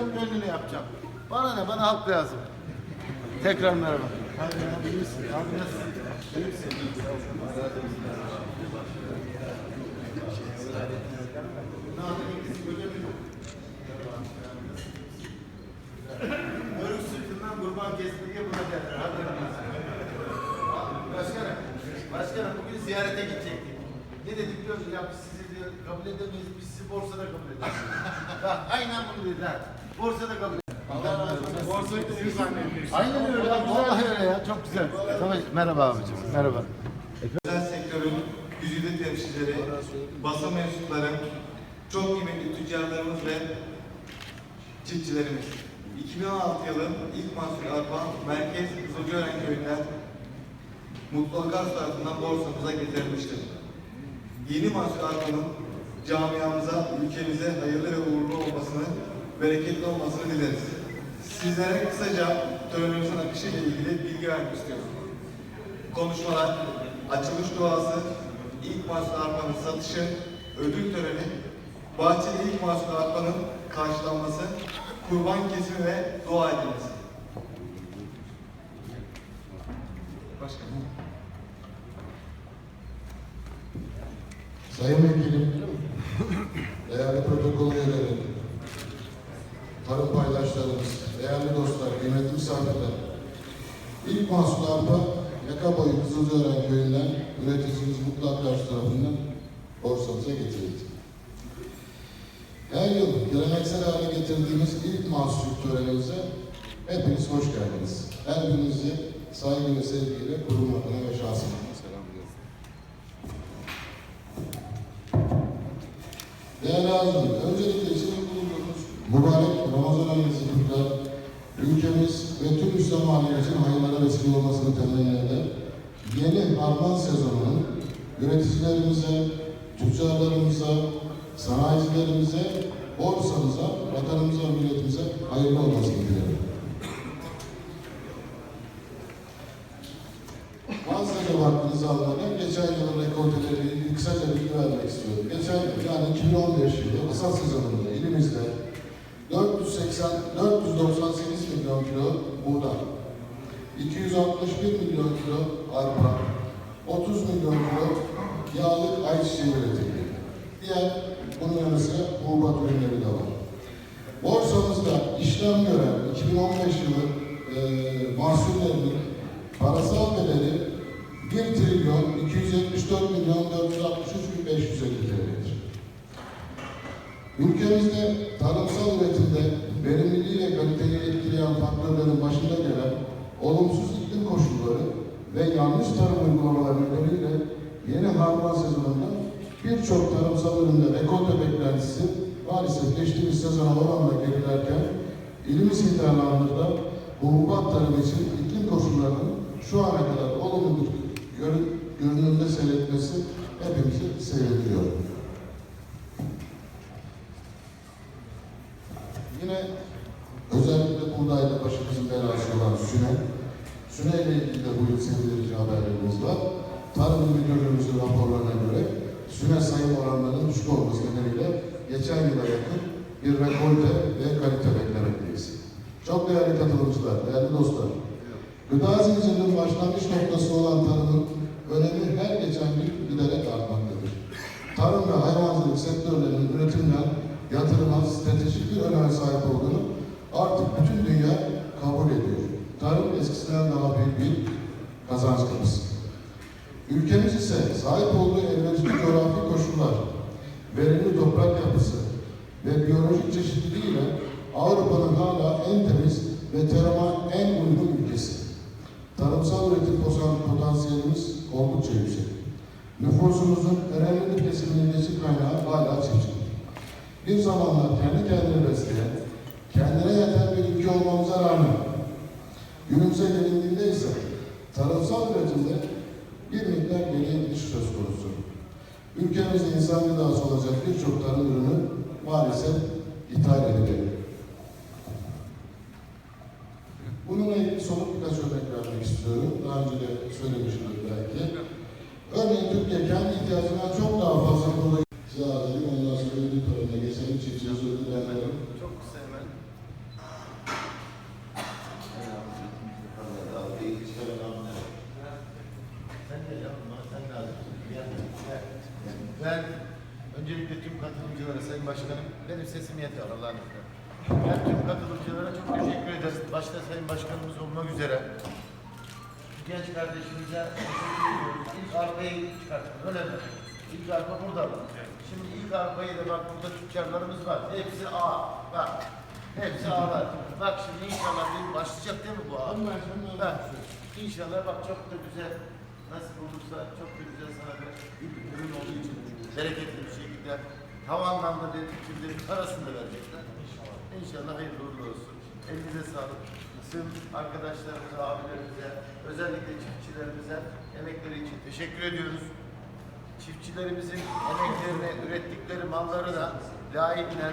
Sıkacağım, gönlünü yapacağım. Bana ne, bana halk lazım. Tekrar merhaba. Abi, abi iyi misin? Abi nasılsın? İyi misin? Örük sırtından kurban kesmeye buna derler. Başkanım, başkanım bugün ziyarete gidecektik. Ne dedik musun? Ya biz sizi diyor, kabul edemeyiz, biz sizi borsada kabul ederiz. Bak aynen bunu dedi ha. Borsada olsun. Borsayı da iyi zannediyorsun. Aynen öyle ya. Vallahi öyle ya. Çok güzel. Savaş, merhaba abicim. Merhaba. Özel sektörün güzide temsilcileri, basın mensupları, çok kıymetli tüccarlarımız ve çiftçilerimiz. 2016 yılın ilk mahsul arpa Merkez Kızılcıören köyünden Mutlu Akarsu tarafından borsamıza getirilmiştir. Yeni mahsul arpanın camiamıza, ülkemize hayırlı ve uğurlu olmasını, bereketli olmasını dileriz. Sizlere kısaca törenimizin akışı ile ilgili bilgi vermek istiyoruz konuşmalar, açılış duası, ilk mahsul arpanın satışı, ödül töreni, bahçeli ilk mahsul arpanın karşılanması, kurban kesimi ve dua edilmesi. Başkanım. Sayın Vekilim, değerli protokol üyeleri, tarım paydaşlarımız, değerli dostlar, kıymetli misafirler. İlk mahsul arpa, yaka boyu Kızılcıören köyünden üreticimiz Mutlu Aktaş tarafından borsamıza getirildi. Her yıl geleneksel hale getirdiğimiz ilk mahsul törenimize hepiniz hoş geldiniz. Her birinizi saygı ve sevgiyle kurum adına ve şahsım. Değerli azim, öncelikle içinde bulunduğumuz mübarek Ramazan kutlar, ülkemiz ve tüm İslam alemimizin hayırlara vesile olmasını temenni eder. Yeni harman sezonunun üreticilerimize, tüccarlarımıza, sanayicilerimize, borsamıza, vatanımıza, milletimize hayırlı olmasını dilerim. Fazlaca vaktinizi almadan geçen yılın rekorteleriyle ilgili kısaca bilgi vermek istiyorum. Geçen yani 2015 yılı hasat ilimizde 480, 498 milyon kilo buğday, 261 milyon kilo arpa, 30 milyon kilo yağlık ayçiçeği üretildi. Diğer bunun yanı sıra hububat ürünleri de var. Borsamızda işlem gören 2015 yılı e, mahsullerinin parasal bedeli 1 trilyon 274 milyon 463 bin 550 TL'dir. Ülkemizde tarımsal üretimde verimliliği ve kaliteyi etkileyen faktörlerin başında gelen olumsuz iklim koşulları ve yanlış tarım uygulamaları nedeniyle yeni harman sezonunda birçok tarımsal üründe rekolte beklentisi maalesef geçtiğimiz sezona oranla gerilerken ilimiz imkanlarında hububat tarımı için iklim koşullarının şu ana kadar olumlu görünümde seyretmesi hepimizi seyrediyor. %48 haberlerimiz var. Tarım Müdürlüğümüzün raporlarına göre süre sayım oranlarının düşük olması nedeniyle geçen yıla yakın bir rekolte ve kalite beklemekteyiz. Çok değerli katılımcılar, değerli dostlar, gıda zincirinin başlangıç noktası olan tarımın önemi her geçen gün giderek artmaktadır. Tarım ve hayvancılık sektörlerinin üretimden yatırıma stratejik bir öneme sahip olduğunu artık bütün dünya kabul ediyor. Tarım eskisinden daha büyük bir kazanç kapısı. Ülkemiz ise sahip olduğu elverişli coğrafi koşullar, verimli toprak yapısı ve biyolojik çeşitliliğiyle Avrupa'nın hala en temiz ve tarıma en uygun ülkesi. Tarımsal üretim potan- potansiyelimiz oldukça yüksek. Nüfusumuzun önemli bir kesiminin geçim kaynağı hala çiftçilik. Bir zamanlar kendi kendini besleyen, kendine yeten bir ülke olmamıza rağmen günümüze gelindiğinde ise tarımsal üretimde bir miktar geriye gidiş söz konusu. ülkemizde insan gıdası olacak birçok tarım ürünü maalesef ithal ediliyor. Bununla ilgili somut birkaç örnek vermek istiyorum. Daha önce de söylemişimdir belki. Örneğin Türkiye kendi ihtiyacından çok daha fazla buğday size arz edeyim. Ondan sonra ödül törenine geçelim. Çiftçi özür dilerim. Çok kısa hemen. Sen de yapma, sen de hadi. Gel. Gel. Ben öncelikle tüm katılımcılara, Sayın Başkanım, benim sesim yeter Allah'ın izniyle. Ben tüm katılımcılara çok teşekkür ederiz. Başta Sayın Başkanımız olmak üzere. Genç kardeşimize teşekkür ediyoruz. İlk arpayı çıkarttık, öyle mi? İlk arpa burada mı? Şimdi ilk arpayı da bak burada tüccarlarımız var. Hepsi A. Bak. Hepsi A'lar. Bak şimdi inşallah bir başlayacak değil mi bu A? Bak. İnşallah bak çok da güzel. Nasıl olursa çok da güzel sana bir ürün olduğu için bereketli bir şekilde hava anlamda biçimde parasını da verecekler. İnşallah. Hayırlı uğurlu olsun. Elinize sağlık. Tüm arkadaşlarımıza, abilerimize, özellikle çiftçilerimize emekleri için teşekkür ediyoruz. Çiftçilerimizin emeklerine, ürettikleri malları da layıkla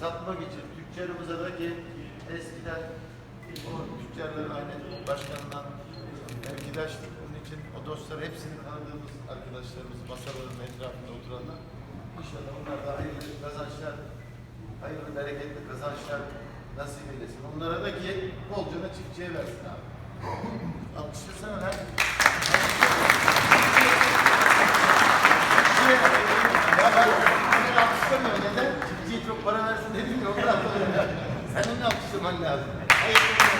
satmak için tüccarımıza da ki eskiden o tüccarların aynı başkanından mevkidaştık. Onun için o dostları hepsini tanıdığımız arkadaşlarımız masaların etrafında oturanlar. İnşallah onlar da hayırlı kazançlar, hayırlı bereketli kazançlar nasip eylesin. Onlara da ki bolcana çiftçiye versin abi. Alkışlasana lan. Ya ben beni alkışlamıyor neden? Çiftçiye çok para versin dedim ya ondan dolayı. Senin de alkışlaman lazım. Hayırlı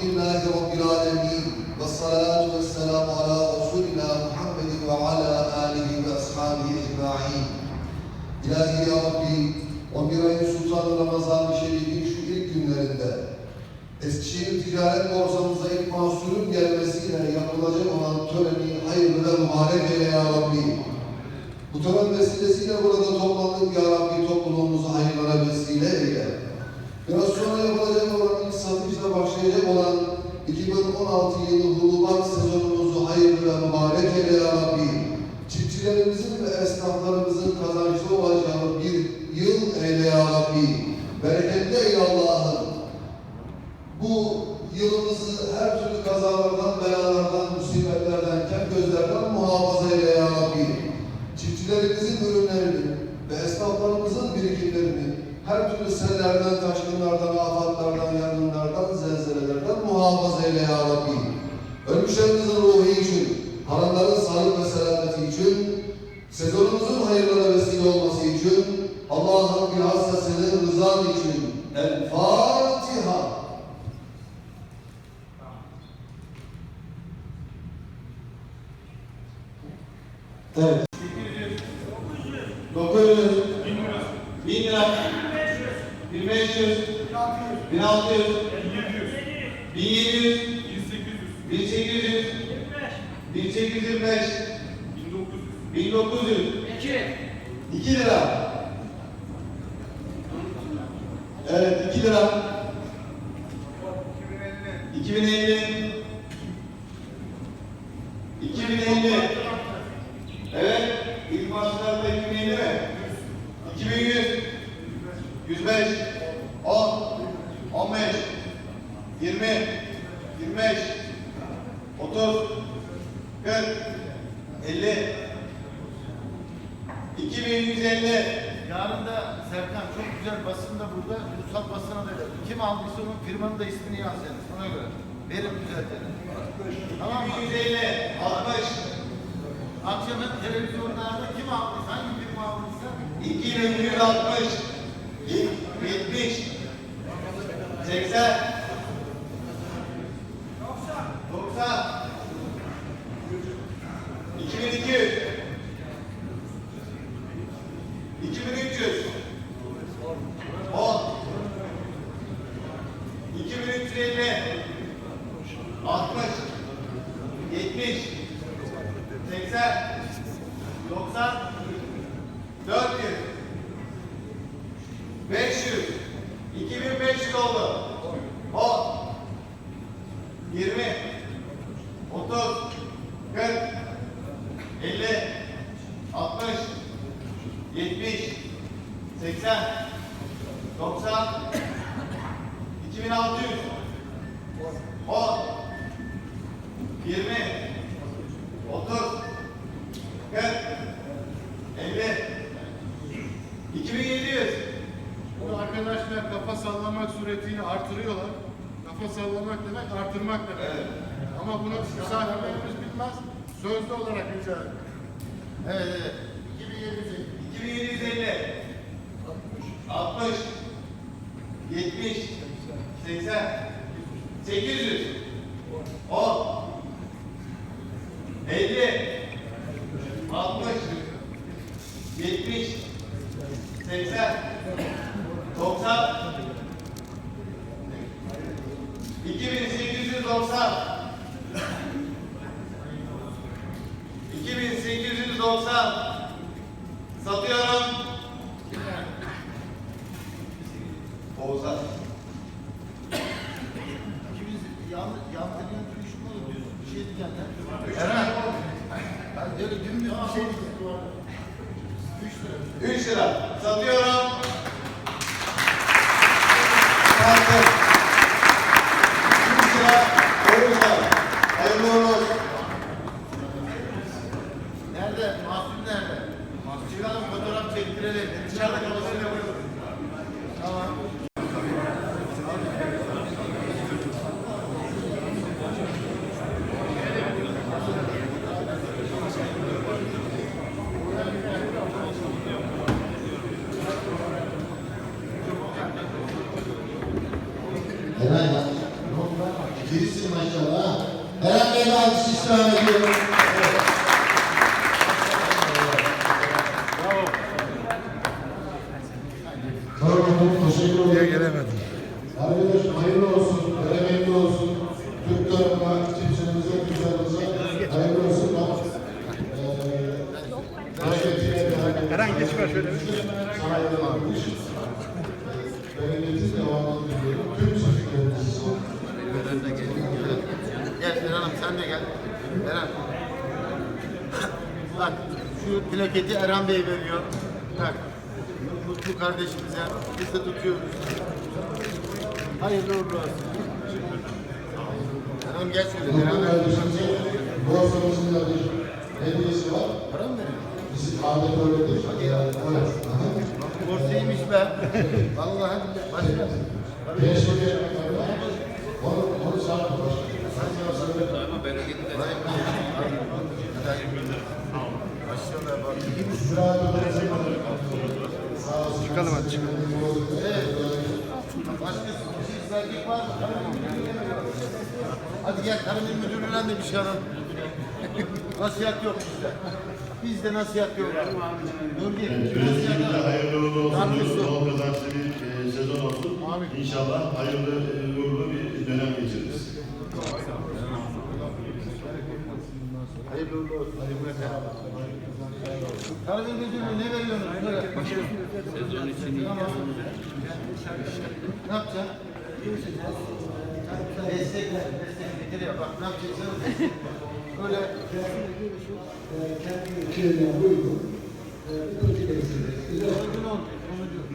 Elhamdülillahi Rabbil Alemin. Ve salatu ve selamu ala Resulina Muhammedin ve ala alihi ve ashabihi ecma'in. İlahi ya Rabbi, 11 ayın sultanı Ramazan-ı Şerif'in şu ilk günlerinde Eskişehir ticaret borsamıza ilk mahsulün gelmesiyle yapılacak olan töreni hayırlı ve mübarek eyle ya Rabbi. Bu tören vesilesiyle burada toplandık ya Rabbi toplumumuzu hayırlara vesile eyle. Biraz sonra yapılacak olan ilk satışla başlayacak olan 2016 yılı hulubat sezonumuzu hayırlı ve mübarek eyle Ya Rabbi. Çiftçilerimizin ve esnaflarımızın kazançlı olacağı bir yıl eyle Ya Rabbi. Bereketli eyle Allah'ım. Bu yılımızı her türlü kazalardan, belalardan, musibetlerden, kem gözlerden muhafaza eyle ya Rabbi. Çiftçilerimizin ürünlerini her türlü sellerden, taşkınlardan, afatlardan, yangınlardan, zelzelelerden muhafaza eyle ya Rabbi. Ölmüşlerimizin ruhu için, haramların sağlık ve selameti için, sezonumuzun hayırlara vesile olması için, Allah'ın bilhassa senin rızan için. El. Evet. 900, 1000 lira, 1500, 1600, 1700, 1800, 1825, 1900, 2 lira. Evet 2 lira. 2050. 2050. Evet. İlk maaşlarda 2050 mi? 2100. 105. 10. 15. 20. 25. 30. 40. 50. 2150. Yarın da Serkan çok güzel basın da burada, ulusal basına da. Kim aldıysa onun firmanın da ismini yaz yani ona göre. Verim düzeltelim. Tamam mı? 2150. 60. Akşam hep televizyonlarda kim aldıysa, hangi firma aldıysa 2160 70 80 90 2200 2300 10 2350 60 70 80 90 400 30, 40, 50, 60, 70, 80, 90, 2600, 10, 20, 30, 40, 50, 2700. Bu arkadaşlar kafa sallamak suretiyle artırıyorlar. Kafa sallamak demek artırmak demek. Ama bunu misafirlerimiz bilmez. Sözlü olarak rica ediyorum. Evet evet. 2750 60 70 80 800 10 50 60 70 80 90 2890 2890 Satıyorum. Oğuzhan. İkimiz yan, yan tenen düşman oluyoruz. Bir şey diyeceğim lan. Eren. Hadi öyle dümdüz bir şey diyeceğim. 3 lira. 3 lira. Satıyorum. Sattım. 3 lira. Oğuzhan. Hayırlı uğurlu olsun. Nerede? Mahsun nerede? Çıkalım fotoğraf çektirelim. Dışarıda kafasıyla koyalım. Tamam. Eren ya. Birisin maşallah. ha. Eren Bey'e alkış istirham ediyorum. Tamam, teşekkür ederim. Niye gelemedim? Arkadaş hayırlı olsun, bereketli olsun. Türk tarafına, çiftçimize, güzelimize hayırlı olsun. Eee Eren şöyle. Sana yaralanmış. Bereketin devamını diliyorum. Tüm çiftçilerimiz için. Eren de gel. Gel Eren'im sen de gel. Eren. Bak şu plaketi Eren Bey veriyor. Bak. Mutlu kardeşimize biz de tutuyoruz. Hayırlı uğurlu olsun. Eren gel şöyle. Mutlu Eren kardeşimize borsamızın da bir hediyesi var. Para mı veriyor? Bizim adet öyledir. Evet. Borsaymış be. Vallahi başka. Ederim. Onu, onu bak. Ziraat Odası'nın sağ olsun. Çıkalım hadi çıkalım. Başka Hadi gel tarım il müdürlüğünden de bir şey alalım. nasihat yok bizde. Bizde nasihat yok. Nurgül, nasihat yok. hayırlı uğurlu olsun. Bol kazançlı bir e, sezon olsun. İnşallah hayırlı e, uğurlu bir dönem geçiririz. Hayırlı uğurlu olsun. Ne veriyorsunuz? Sezon için. Ne yapacaksın? Destekler, destek getiriyor. Bak ne yapacaksın? Böyle Kendi ülkelerine uygun. uygun oldu. Sonucu.